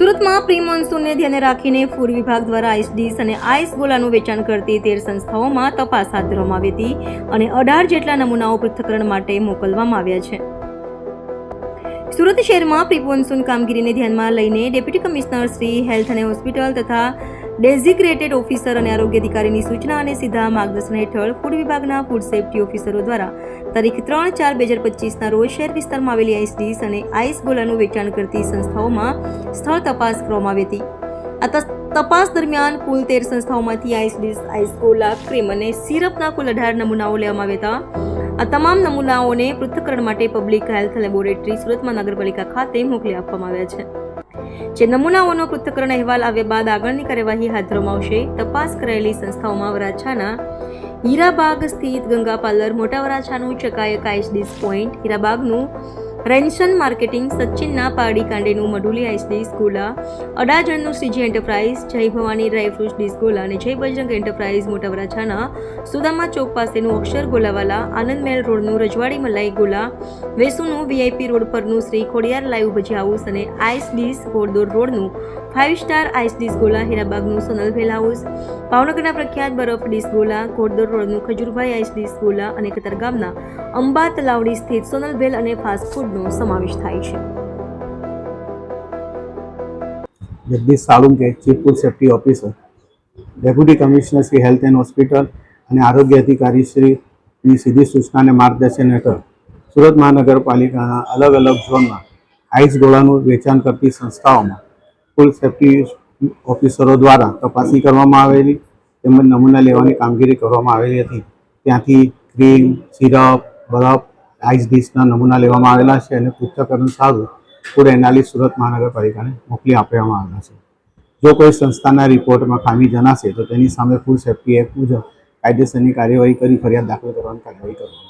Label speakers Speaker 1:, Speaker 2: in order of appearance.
Speaker 1: સુરતમાં પ્રી મોન્સૂનને ધ્યાને રાખીને ફૂડ વિભાગ દ્વારા આઈસ ડીશ અને આઈસ ગોલાનું વેચાણ કરતી તેર સંસ્થાઓમાં તપાસ હાથ ધરવામાં આવી હતી અને અઢાર જેટલા નમૂનાઓ પૃથ્થકરણ માટે મોકલવામાં આવ્યા છે. સુરત શહેરમાં પ્રી મોન્સૂન કામગીરીને ધ્યાનમાં લઈને ડેપ્યુટી કમિશનર શ્રી હેલ્થ અને હોસ્પિટલ તથા ડેઝિગ્રેટેડ ઓફિસર અને આરોગ્ય અધિકારીની સૂચના અને સીધા માર્ગદર્શન હેઠળ ફૂડ વિભાગના ફૂડ સેફ્ટી ઓફિસરો દ્વારા તારીખ ત્રણ ચાર બે હજાર પચીસના રોજ શહેર વિસ્તારમાં આવેલી આઈસ ડીશ અને આઈસ ગોલાનું વેચાણ કરતી સંસ્થાઓમાં સ્થળ તપાસ કરવામાં આવી હતી. આ તપાસ દરમિયાન કુલ તેર સંસ્થાઓમાંથી આઈસ ડીશ, આઈસ ગોલા, ક્રીમ અને સિરપના કુલ અઢાર નમૂનાઓ લેવામાં આવ્યા હતા. આ તમામ નમૂનાઓને પૃથ્થકરણ માટે પબ્લિક હેલ્થ લેબોરેટરી સુરતમાં નગરપાલિકા ખાતે મોકલી આપવામાં આવ્યા છે. જે નમૂનાઓનો પૃથ્થકરણ અહેવાલ આવ્યા બાદ આગળની કાર્યવાહી હાથ ધરવામાં આવશે. તપાસ કરાયેલી સંસ્થાઓમાં વરાછાના હીરાબાગ સ્થિત ગંગા પાર્લર, મોટા વરાછાનું ચકાય ડીશ પોઈન્ટ, હીરાબાગનું રેન્શન માર્કેટિંગ સચિનના પારડી કાંડેનું મડુલી આઈસ ડિસ્કોલા અડાજણનું Shreeji enterprise Jay Bhavani dry fruits dish gola અને જય બજરંગ એન્ટરપ્રાઇઝ મોટાવરાછાના સુદામા ચોક પાસેનું અક્ષર ગોલાવાલા, આનંદ મહેલ રોડનું રજવાડી મલાઈ ગોલા, વેસુનું વીઆઈપી રોડ પરનું શ્રી ખોડિયાર લાઈવ ભજી હાઉસ અને આઈસ ડીસ ઘોડદોર રોડનું ફાઇવ સ્ટાર આઈસ ડિસ્કોલા હીરાબાગનું સોનલ ભેલ હાઉસ, ભાવનગરના પ્રખ્યાત બરફ ડિસ્કોલા ઘોડદોર રોડનું ખજુરભાઈ આઈસ ડિસ્કોલા અને કતરગામના અંબા તલાવડી સ્થિત સોનલ ભેલ અને ફાસ્ટ ફૂડનો સમાવેશ થાય છે.
Speaker 2: Jagdish Salunke chief food safety officer, deputy commissioner Shri health and hospital અને આરોગ્ય અધિકારી શ્રીની સીધી સૂચનાને માર્ગદર્શન હેઠળ સુરત મહાનગરપાલિકાના અલગ અલગ ઝોનમાં આઈસ ગોળાનું વેચાણ કરતી સંસ્થાઓમાં ફૂડ સેફ્ટી ઓફિસરો દ્વારા તપાસણી કરવામાં આવેલી તેમજ નમૂના લેવાની કામગીરી કરવામાં આવેલી હતી. ત્યાંથી ક્રીમ, સિરપ, બરફ આઈસ ડીશના નમૂના લેવામાં આવેલા છે અને પૃથ્થકરણ સારું ફૂડ એનાલિસ સુરત મહાનગરપાલિકાને મોકલી આપવામાં આવેલા છે. જો કોઈ સંસ્થાના રિપોર્ટમાં ખામી જણાશે તો તેની સામે ફૂડ સેફ્ટી એક્ટ મુજબ કાયદેસરની કાર્યવાહી કરી ફરિયાદ દાખલ કરવાની કાર્યવાહી કરવામાં